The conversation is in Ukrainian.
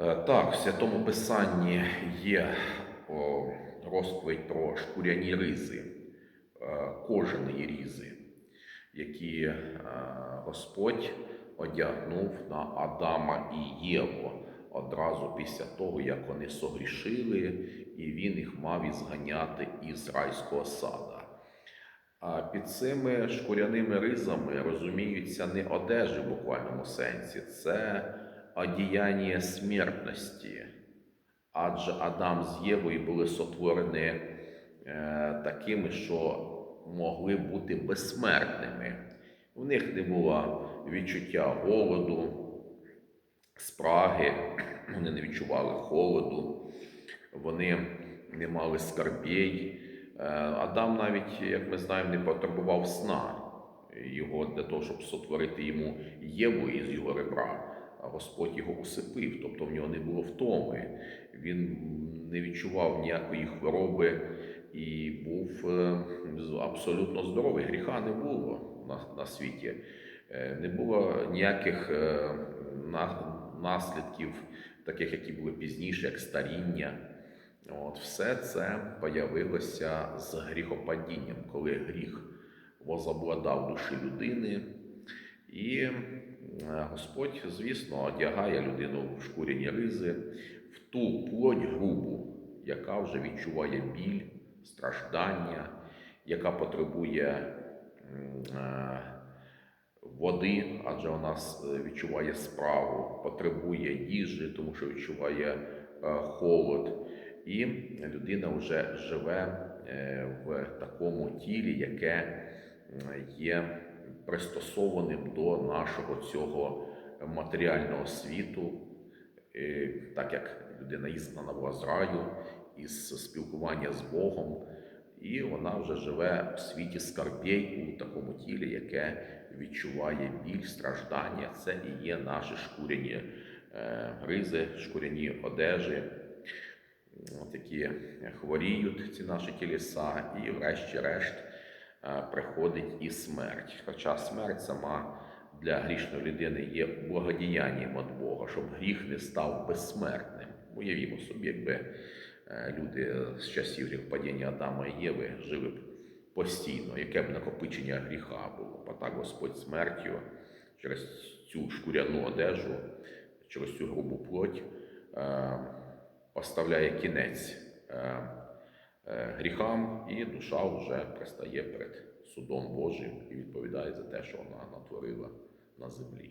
Е, Так, в святому Писанні є розповідь про шкуряні ризи, е, кожані різи, які е, Господь одягнув на Адама і Єву одразу після того, як вони согрішили, і він їх мав ізганяти із райського сада. А під цими шкуряними ризами розуміються не одежі в буквальному сенсі, це одіяння смертності. Адже Адам з Євою були сотворені е, такими, що могли бути безсмертними. У них не було відчуття голоду, спраги, вони не відчували холоду, вони не мали скарбєй. Е, Адам навіть, як ми знаємо, не потребував сна його для того, щоб сотворити йому Єву із його ребра. А Господь його усипив, тобто в нього не було втоми. Він не відчував ніякої хвороби і був е, абсолютно здоровий. Гріха не було на, на світі, Е, не було ніяких е, на- наслідків, таких, які були пізніше, як старіння. От, все це появилося з гріхопадінням, коли гріх возобладав душі людини. І Господь, звісно, одягає людину в шкуряні ризи, в ту плоть грубу, яка вже відчуває біль, страждання, яка потребує е, води, адже вона відчуває справу, потребує їжі, тому що відчуває е, холод. І людина вже живе е, в такому тілі, яке є пристосованим до нашого цього матеріального світу, Е, так як людина ізгнана була з раю із спілкування з Богом, і вона вже живе в світі скарбєй у такому тілі, яке відчуває біль, страждання. Це і є наші шкуряні е, ризи, шкуряні одежі, от які хворіють ці наші тілеса, і врешті-решт приходить і смерть. Хоча смерть сама для грішної людини є благодіянням від Бога, щоб гріх не став безсмертним. Уявімо собі, якби е, люди з часів гріхопадіння Адама і Єви жили б постійно, яке б накопичення гріха було. А так Господь смертю через цю шкуряну одежу, через цю грубу плоть е, поставляє кінець е, е, гріхам, і душа вже пристає перед судом Божим і відповідає за те, що вона натворила на землі.